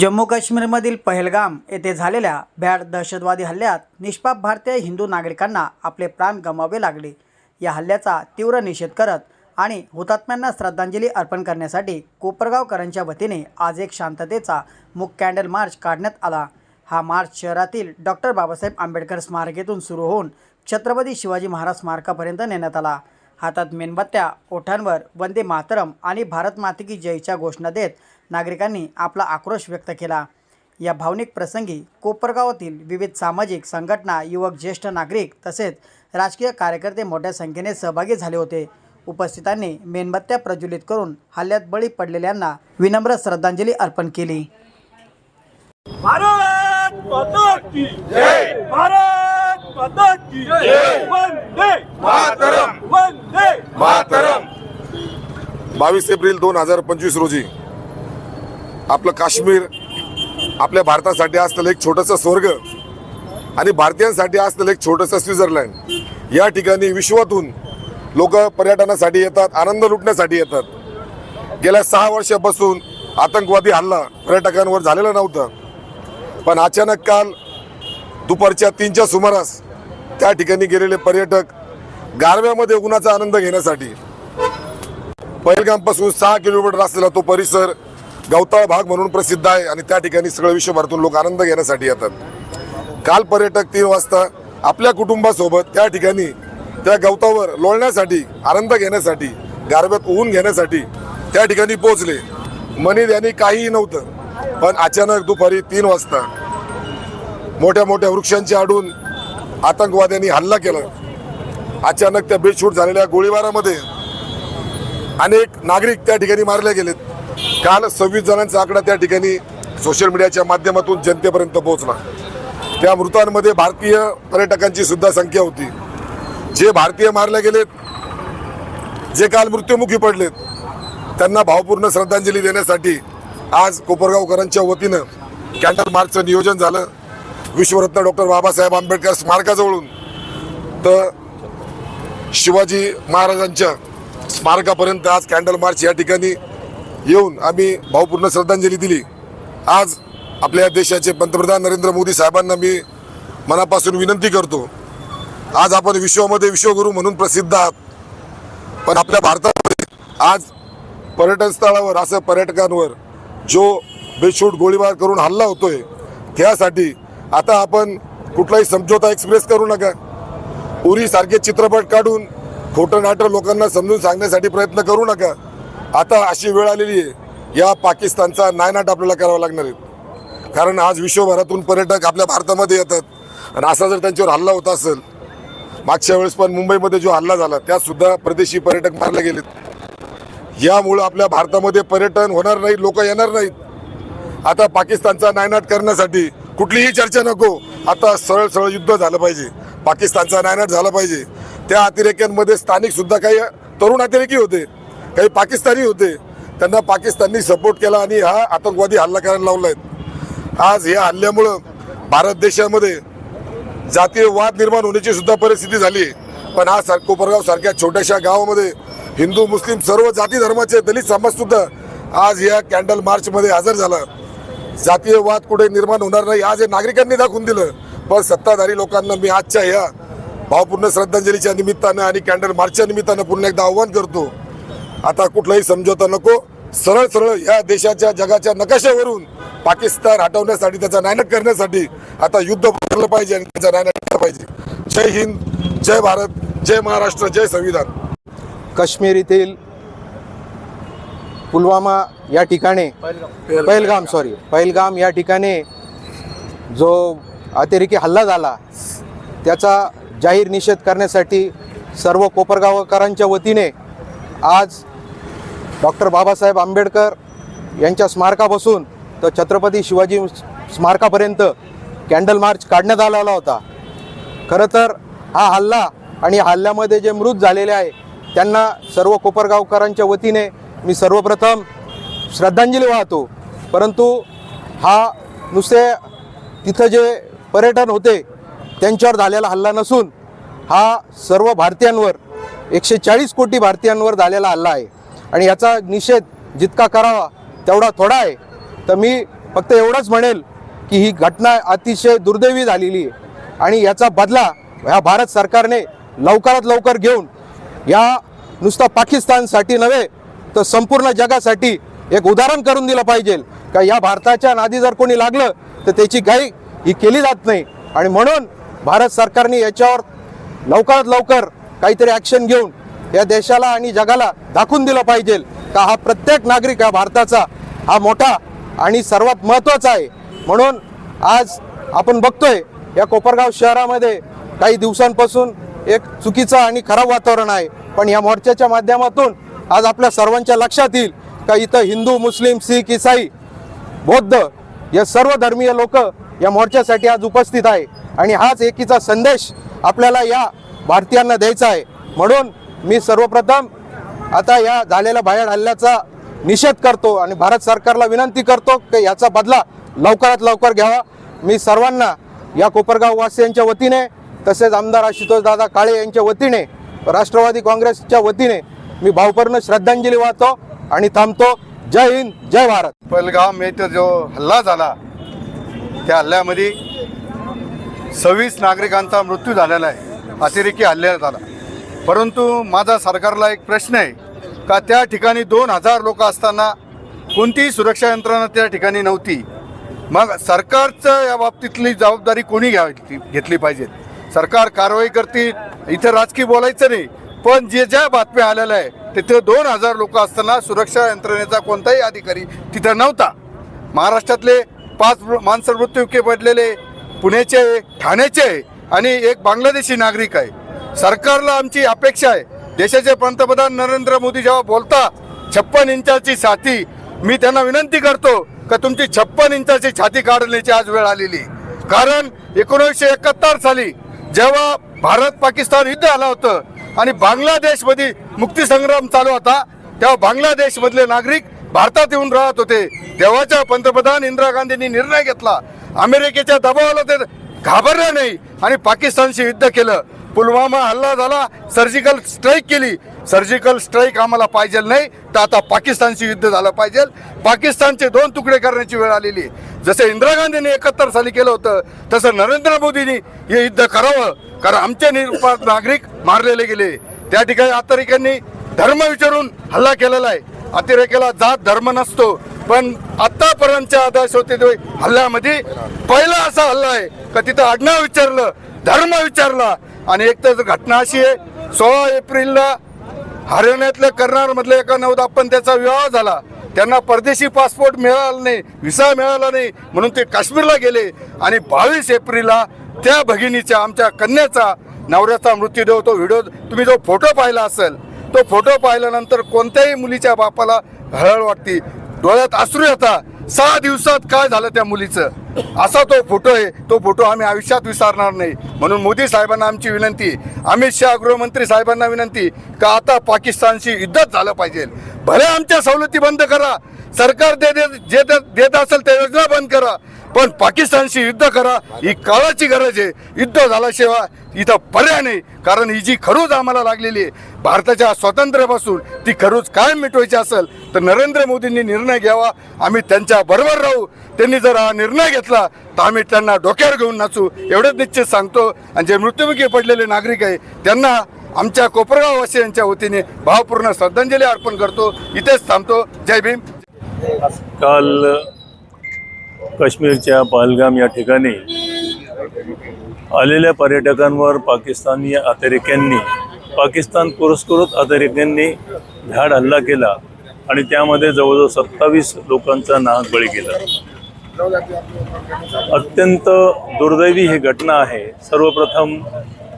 जम्मू काश्मीरमधील पहलगाम येथे झालेल्या भ्याड दहशतवादी हल्ल्यात निष्पाप भारतीय हिंदू नागरिकांना आपले प्राण गमावे लागले. या हल्ल्याचा तीव्र निषेध करत आणि हुतात्म्यांना श्रद्धांजली अर्पण करण्यासाठी कोपरगावकरांच्या वतीने आज एक शांततेचा मुख कॅन्डल मार्च काढण्यात आला. हा मार्च शहरातील डॉक्टर बाबासाहेब आंबेडकर स्मारकेतून सुरू होऊन छत्रपती शिवाजी महाराज स्मारकापर्यंत नेण्यात आला. हातात मेणबत्त्या ओठांवर वंदे मातरम आणि भारत माते की जयच्या घोषणा देत नागरिकांनी आपला आक्रोश व्यक्त केला. या भावनिक प्रसंगी कोपरगावातील विविध सामाजिक संघटना युवक ज्येष्ठ नागरिक तसेच राजकीय कार्यकर्ते मोठ्या संख्येने सहभागी झाले होते. उपस्थितांनी मेणबत्त्या प्रज्वलित करून हल्ल्यात बळी पडलेल्यांना विनम्र श्रद्धांजली अर्पण केली. भारत माता की जय! भारत माता की जय! वंदे मातरम! वंदे मातरम! बावीस एप्रिल दोन हजार पंचवीस रोजी आपलं काश्मीर आपल्या भारतासाठी असलेलं एक छोटंसं स्वर्ग आणि भारतीयांसाठी असलेलं एक छोटंसं स्वित्झर्लंड. या ठिकाणी विश्वातून लोक पर्यटनासाठी येतात आनंद लुटण्यासाठी येतात. गेल्या सहा वर्षापासून आतंकवादी हल्ला पर्यटकांवर झालेला नव्हता. पण अचानक काल दुपारच्या तीनच्या सुमारास त्या ठिकाणी गेलेले पर्यटक गारव्यामध्ये उन्हाचा आनंद घेण्यासाठी. पहिलगामपासून सहा किलोमीटर असलेला तो परिसर गवताळ भाग म्हणून प्रसिद्ध आहे आणि त्या ठिकाणी सगळं विश्वभरातून लोक आनंद घेण्यासाठी येतात. काल पर्यटक तीन वाजता आपल्या कुटुंबासोबत त्या ठिकाणी त्या गवतावर लोळण्यासाठी आनंद घेण्यासाठी गारव्यात ऊन घेण्यासाठी त्या ठिकाणी पोहोचले. मनीत यांनी काहीही नव्हतं पण अचानक दुपारी तीन वाजता मोठ्या मोठ्या वृक्षांची आडून आतंकवाद्यांनी हल्ला केला. अचानक त्या बेटशूट झालेल्या गोळीबारामध्ये अनेक नागरिक त्या ठिकाणी मारले गेलेत. काल सव्वीस जणांचा आकडा त्या ठिकाणी सोशल मीडियाच्या माध्यमातून जनतेपर्यंत पोहोचला. त्या मृतांमध्ये भारतीय पर्यटकांची सुद्धा संख्या होती. जे भारतीय मारले गेलेत जे काल मृत्युमुखी पडलेत त्यांना भावपूर्ण श्रद्धांजली देण्यासाठी आज कोपरगावकरांच्या वतीनं कॅन्डल मार्चचं नियोजन झालं. विश्वरत्न डॉक्टर बाबासाहेब आंबेडकर स्मारकाजवळून. तर शिवाजी महाराजांच्या स्मारकापर्यंत आज कॅन्डल मार्च या ठिकाणी येऊन आम्ही भावपूर्ण श्रद्धांजली दिली. आज आपल्या देशाचे पंतप्रधान नरेंद्र मोदी साहेबांना मी मनापासून विनंती करतो. आज आपण विश्वामध्ये विश्वगुरू म्हणून प्रसिद्ध आहात. पण आपल्या भारतामध्ये आज पर्यटन स्थळावर असं पर्यटकांवर जो बेछूट गोळीबार करून हल्ला होतोय त्यासाठी आता आपण कुठलाही समझोता एक्सप्रेस करू नका. उरी सारखे चित्रपट काढून खोटं नाटं लोकांना समजून सांगण्यासाठी प्रयत्न करू नका. आता अशी वेळ आलेली आहे. या पाकिस्तानचा नायनाट आपल्याला करावा लागणार आहे. कारण आज विश्वभरातून पर्यटक आपल्या भारतामध्ये येतात. आणि असा जर त्यांच्यावर हल्ला होत असेल मागच्या वेळेस पण मुंबईमध्ये जो हल्ला झाला त्यातसुद्धा प्रदेशी परदेशी पर्यटक मारले गेलेत. यामुळं आपल्या भारतामध्ये पर्यटन होणार नाही लोक येणार नाहीत. आता पाकिस्तानचा नायनाट करण्यासाठी कुठलीही चर्चा नको. आता सरळ सरळ युद्ध झालं पाहिजे. पाकिस्तानचा नायनाट झाला पाहिजे. त्या अतिरेक्यांमध्ये स्थानिकसुद्धा काही तरुण अतिरेकी होते. काही पाकिस्तानी होते. त्यांना पाकिस्ताननी सपोर्ट केला आणि हा आतंकवादी हल्ला करायला लावलाय. आज या हल्ल्यामुळं भारत देशामध्ये जातीय वाद निर्माण होण्याची सुद्धा परिस्थिती झाली पण आज सार कोपरगाव सारख्या छोट्याशा गावामध्ये हिंदू मुस्लिम सर्व जाती धर्माचे दलित समाज सुद्धा आज या कॅन्डल मार्च मध्ये हजर झाला. जातीय वाद कुठे निर्माण होणार नाही आज हे नागरिकांनी दाखवून दिलं. पण सत्ताधारी लोकांना मी आजच्या या भावपूर्ण श्रद्धांजलीच्या निमित्तानं आणि कॅन्डल मार्चच्या निमित्तानं पुन्हा एकदा आव्हान करतो. आता कुठलाही समझोता नको. सरळ सरळ या देशाच्या जगाच्या नकाशावरून पाकिस्तान हटवण्यासाठी त्याचा नायनाट करण्यासाठी आता युद्ध करलं पाहिजे आणि त्याचा नायनाट केला पाहिजे. जय हिंद जय भारत जय महाराष्ट्र जय संविधान. काश्मीर येथील पुलवामा या ठिकाणी पहिलगाम. सॉरी पहिलगाम या ठिकाणी जो अतिरेकी हल्ला झाला त्याचा जाहीर निषेध करण्यासाठी सर्व कोपरगावकरांच्या वतीने आज डॉक्टर बाबासाहेब आंबेडकर यांच्या स्मारकापासून तर छत्रपती शिवाजी स्मारकापर्यंत कॅन्डल मार्च काढण्यात आलेला होता. खरं तर हा हल्ला आणि हल्ल्यामध्ये जे मृत झालेले आहे त्यांना सर्व कोपरगावकरांच्या वतीने मी सर्वप्रथम श्रद्धांजली वाहतो. परंतु हा नुसते तिथं जे पर्यटन होते त्यांच्यावर झालेला हल्ला नसून हा सर्व भारतीयांवर एकशे चाळीस कोटी भारतीयांवर झालेला हल्ला आहे. आणि याचा निषेध जितका करावा तेवढा थोडा आहे. तर मी फक्त एवढंच म्हणेल की ही घटना अतिशय दुर्दैवी झालेली आहे. आणि याचा बदला ह्या भारत सरकारने लवकरात लवकर घेऊन या नुसता पाकिस्तानसाठी नव्हे तर संपूर्ण जगासाठी एक उदाहरण करून दिलं पाहिजे. का या भारताच्या नादी जर कोणी लागलं तर त्याची घाई ही केली जात नाही. आणि म्हणून भारत सरकारने याच्यावर लवकरात लवकर काहीतरी ॲक्शन घेऊन या देशाला आणि जगाला दाखवून दिलं पाहिजे का हा प्रत्येक नागरिक हा भारताचा हा मोठा आणि सर्वात महत्त्वाचा आहे. म्हणून आज आपण बघतोय या कोपरगाव शहरामध्ये काही दिवसांपासून एक चुकीचं आणि खराब वातावरण आहे. पण या मोर्चाच्या माध्यमातून आज आपल्या सर्वांच्या लक्षात येईल का इथं हिंदू मुस्लिम सिख इसाई बौद्ध या सर्व धर्मीय लोक या मोर्चासाठी आज उपस्थित आहे. आणि हाच एकीचा संदेश आपल्याला या भारतीयांना द्यायचा आहे. म्हणून मी सर्वप्रथम आता या झालेल्या बाहेर हल्ल्याचा निषेध करतो आणि भारत सरकारला विनंती करतो की याचा बदला लवकरात लवकर घ्यावा. मी सर्वांना या कोपरगाव वासियांच्या वतीने तसेच आमदार आशुतोष दादा काळे यांच्या वतीने राष्ट्रवादी काँग्रेसच्या वतीने मी भावपूर्ण श्रद्धांजली वाहतो आणि थांबतो. जय हिंद जय भारत. पहलगाम येथे जो हल्ला झाला त्या हल्ल्यामध्ये सव्वीस नागरिकांचा मृत्यू झालेला आहे. अतिरेकी हल्ला झाला. परंतु माझा सरकारला एक प्रश्न आहे का त्या ठिकाणी दोन हजार लोक असताना कोणतीही सुरक्षा यंत्रणा त्या ठिकाणी नव्हती. मग सरकारचं या बाबतीतली जबाबदारी कोणी घ्यावी घेतली पाहिजे? सरकार कारवाई करतील इथं राजकीय बोलायचं नाही पण जे ज्या बातम्या आलेल्या आहे तिथे दोन हजार लोक असताना सुरक्षा यंत्रणेचा कोणताही अधिकारी तिथं नव्हता. महाराष्ट्रातले पाच माणसं मृत्यूके पडलेले पुण्याचे ठाण्याचे आहे आणि एक बांगलादेशी नागरिक आहे. सरकारला आमची अपेक्षा आहे. देशाचे पंतप्रधान नरेंद्र मोदी जेव्हा बोलता छप्पन इंचाची छाती मी त्यांना विनंती करतो का तुमची छप्पन इंचाची छाती काढण्याची आज वेळ आलेली कारण एकोणीसशे एकाहत्तर साली जेव्हा भारत पाकिस्तान युद्ध आलं होतं आणि बांगलादेशमध्ये मुक्तीसंग्राम चालू होता तेव्हा बांगलादेशमधले नागरिक भारतात येऊन राहत होते. तेव्हाच्या पंतप्रधान इंदिरा गांधींनी निर्णय घेतला. अमेरिकेच्या दबावाला ते घाबरलं नाही आणि पाकिस्तानशी युद्ध केलं. पुलवामा हल्ला झाला सर्जिकल स्ट्राईक केली. सर्जिकल स्ट्राईक आम्हाला पाहिजे नाही तर आता पाकिस्तानशी युद्ध झालं पाहिजे. पाकिस्तानचे दोन तुकडे करण्याची वेळ आलेली आहे. जसं इंदिरा गांधींनी एकाहत्तर साली केलं होतं तसं नरेंद्र मोदींनी हे युद्ध करावं. कारण आमचे निरुपात नागरिक मारलेले गेले. त्या ठिकाणी अतिरेक्यांनी धर्म विचारून हल्ला केलेला आहे. अतिरेक्याला जात धर्म नसतो. पण आतापर्यंतच्या आदेश होते ते हल्ल्यामध्ये पहिला असा हल्ला आहे का तिथं आडनाव विचारलं धर्म विचारला. आणि एक तर घटना अशी आहे सोळा एप्रिलला हरियाणातल्या कर्नारमधल्या एका नवदापन त्याचा विवाह झाला. त्यांना परदेशी पासपोर्ट मिळाला नाही व्हिसा मिळाला नाही म्हणून ते काश्मीरला गेले. आणि बावीस एप्रिलला त्या भगिनीच्या आमच्या कन्याचा नवऱ्याचा मृत्यूदेव तो व्हिडिओ तुम्ही जो फोटो पाहिला असेल तो फोटो पाहिल्यानंतर कोणत्याही मुलीच्या बापाला हळहळ वाटते. डोळ्यात अश्रू येतात. सहा दिवसात काय झालं त्या मुलीचं? असा तो फोटो आहे तो फोटो आम्ही आयुष्यात विसरणार नाही. म्हणून मोदी साहेबांना आमची विनंती अमित शहा गृहमंत्री साहेबांना विनंती का आता पाकिस्तानशी युद्धच झालं पाहिजे. भले आमच्या सवलती बंद करा सरकार दे दे- जे दे- देत असेल त्या योजना बंद करा पण पाकिस्तानशी युद्ध करा ही काळाची गरज आहे. युद्ध झाल्याशिवाय इथं पर्याय नाही. कारण ही जी खरूज आम्हाला लागलेली आहे भारताच्या स्वातंत्र्यापासून ती खरूज कायम मिटवायची असेल तर नरेंद्र मोदींनी निर्णय घ्यावा. आम्ही त्यांच्या बरोबर राहू. त्यांनी जर हा निर्णय घेतला तर आम्ही त्यांना डोक्यावर घेऊन नाचू. एवढंच निश्चित सांगतो. आणि जे मृत्युमुखी पडलेले नागरिक आहे त्यांना आमच्या कोपरगाववासियांच्या वतीने भावपूर्ण श्रद्धांजली अर्पण करतो. इथेच थांबतो. जय भीम. काल काश्मीरच्या पहलगाम या ठिकाणी आलेल्या पर्यटकांवर पाकिस्तानी अतिरेक्यांनी पाकिस्तान पुरस्कृत अतिरेक्यांनी झाड हल्ला केला आणि त्यामध्ये जवळजवळ सत्तावीस लोकांचा नाहक बळी गेला. अत्यंत दुर्दैवी ही घटना आहे. सर्वप्रथम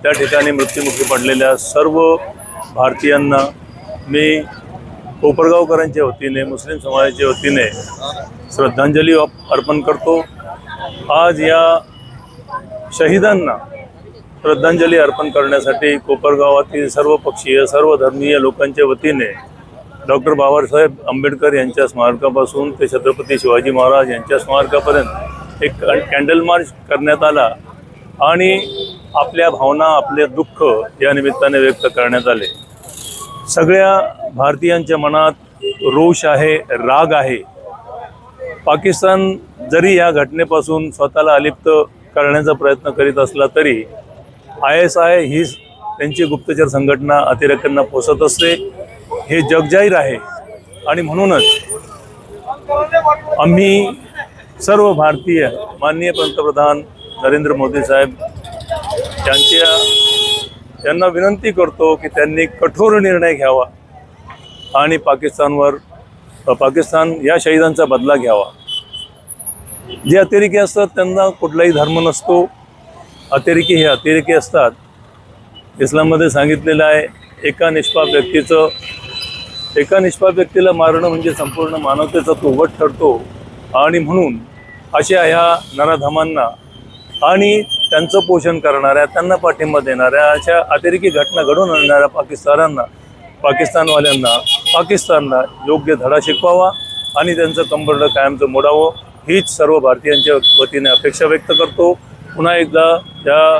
त्या ठिकाणी मृत्युमुखी पडलेल्या सर्व भारतीयांना मी कोपरगावकरांच्या वतीने मुस्लिम समाजाच्या वतीने श्रद्धांजली अर्पण करतो. आज या शहीदांना श्रद्धांजली अर्पण करण्यासाठी कोपरगावातील सर्व पक्षीय सर्व धर्मीय लोकांच्या वतीने डॉक्टर बाबासाहेब आंबेडकर यांच्या स्मारकापासून ते छत्रपती शिवाजी महाराज यांच्या स्मारकापर्यंत एक कॅन्डल मार्च करण्यात आला आणि आपल्या भावना आपले दुःख या निमित्ताने व्यक्त करण्यात आले. सगळ्या भारतीयांच्या मनात रोष आहे राग आहे. पाकिस्तान जरी या घटनेपासून स्वतःला अलिप्त करण्याचा प्रयत्न करीत असला तरी आय एस आय ही त्यांची गुप्तचर संघटना अतिरेक्यांना पोसत असते. हे जगजाहीर आहे. आणि म्हणूनच आम्ही सर्व भारतीय माननीय पंतप्रधान नरेंद्र मोदी साहेब त्यांच्या त्यांना विनंती करतो की त्यांनी कठोर निर्णय घ्यावा आणि पाकिस्तानवर पाकिस्तान या शहीदांचा बदला घ्यावा. जे अतिरेकी असतात त्यांना कुठलाही धर्म नसतो. अतिरेकी हे अतिरेकी असतात. इस्लाममध्ये सांगितलेलं आहे एका निष्पाप व्यक्तीचं एका निष्पाप व्यक्तीला मारणं म्हणजे संपूर्ण मानवतेचा तोवट ठरतो. आणि म्हणून अशा ह्या नराधमांना आणि त्यांचं पोषण करणाऱ्या त्यांना पाठिंबा देणाऱ्या अशा अतिरेकी घटना घडून आणणाऱ्या पाकिस्तानांना पाकिस्तानवाल्यांना पाकिस्तानला योग्य धडा शिकवावा आणि त्यांचं कंबरडं कायमचं मोडावं हीच सर्व भारतीयांच्या वतीने अपेक्षा व्यक्त करतो. पुन्हा एकदा या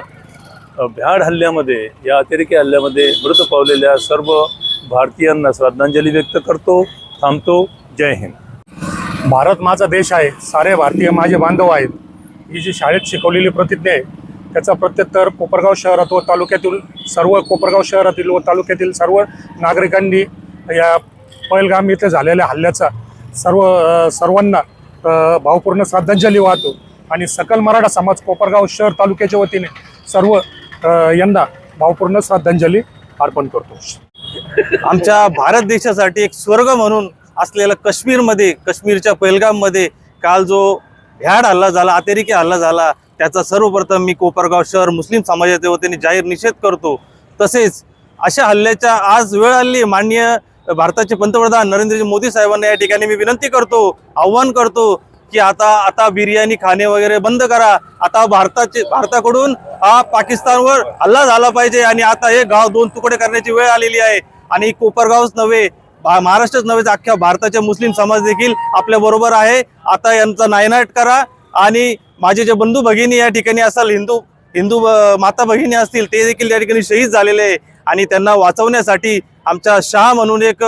भ्याड हल्ल्यामध्ये या अतिरेकी हल्ल्यामध्ये मृत पावलेल्या सर्व भारतीयांना श्रद्धांजली व्यक्त करतो. थांबतो. जय हिंद. भारत माझा देश आहे. सारे भारतीय माझे बांधव आहेत. ही जी शाळेत शिकवलेली प्रतिज्ञा आहे त्याचा प्रत्युत्तर कोपरगाव शहरात व तालुक्यातील सर्व कोपरगाव शहरातील व तालुक्यातील सर्व नागरिकांनी या पैलगाम इथे झालेल्या हल्ल्याचा सर्व सर्वांना भावपूर्ण श्रद्धांजली वाहतो. आणि सकल मराठा समाज कोपरगाव शहर तालुक्याच्या वतीने सर्व यांना भावपूर्ण श्रद्धांजली अर्पण करतो. आमच्या भारत देशासाठी एक स्वर्ग म्हणून असलेलं काश्मीरमध्ये काश्मीरच्या पैलगाममध्ये काल जो भ्याड हल्ला झाला अतिरेकी हल्ला झाला त्याचा सर्वप्रथम मी कोपरगाव शहर मुस्लिम समाजाच्या वतीने जाहीर निषेध करतो. तसेच अशा हल्ल्याच्या आज वेळ आली माननीय भारताचे पंतप्रधान नरेंद्रजी मोदी साहेबांना या ठिकाणी मी विनंती करतो आव्हान करतो की आता आता बिर्याणी खाणे वगैरे बंद करा. आता भारताचे भारताकडून हा पाकिस्तानवर हल्ला झाला पाहिजे आणि आता हे गाव दोन तुकडे करण्याची वेळ आलेली आहे. आणि कोपरगावच नव्हे महाराष्ट्रच नव्हे तर अख्ख्या भारताच्या मुस्लिम समाज देखील आपल्या बरोबर आहे. आता यांचा नायनाट करा आणि माझे जे बंधू भगिनी या ठिकाणी असाल हिंदू हिंदू माता भगिनी असतील ते देखील या ठिकाणी शहीद झालेले आहे. आणि त्यांना वाचवण्यासाठी आमच्या शाह म्हणून एक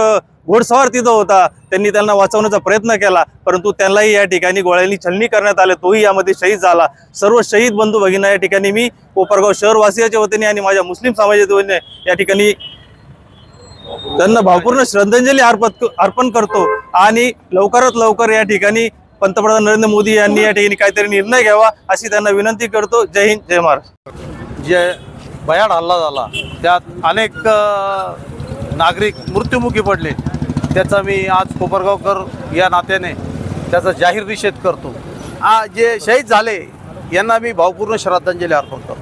घोडसवार तिथं होता. त्यांनी त्यांना वाचवण्याचा प्रयत्न केला परंतु त्यांनाही या ठिकाणी गोळ्यांनी छलनी करण्यात आले. तोही यामध्ये शहीद झाला. सर्व शहीद बंधू भगिना या ठिकाणी मी कोपरगाव शहरवासियाच्या वतीने आणि माझ्या मुस्लिम समाजाच्या वतीने या ठिकाणी त्यांना भावपूर्ण श्रद्धांजली अर्पण अर्पण करतो. आणि लवकरात लवकर या ठिकाणी पंतप्रधान नरेंद्र मोदी यांनी या ठिकाणी काहीतरी निर्णय घ्यावा अशी त्यांना विनंती करतो. जय हिंद जय महाराष्ट्र. जे भयाड हल्ला झाला त्यात अनेक नागरिक मृत्युमुखी पडले. त्याचा मी आज कोपरगावकर या नात्याने त्याचा जाहीर निषेध करतो. आ जे शहीद झाले यांना मी भावपूर्ण श्रद्धांजली अर्पण करतो.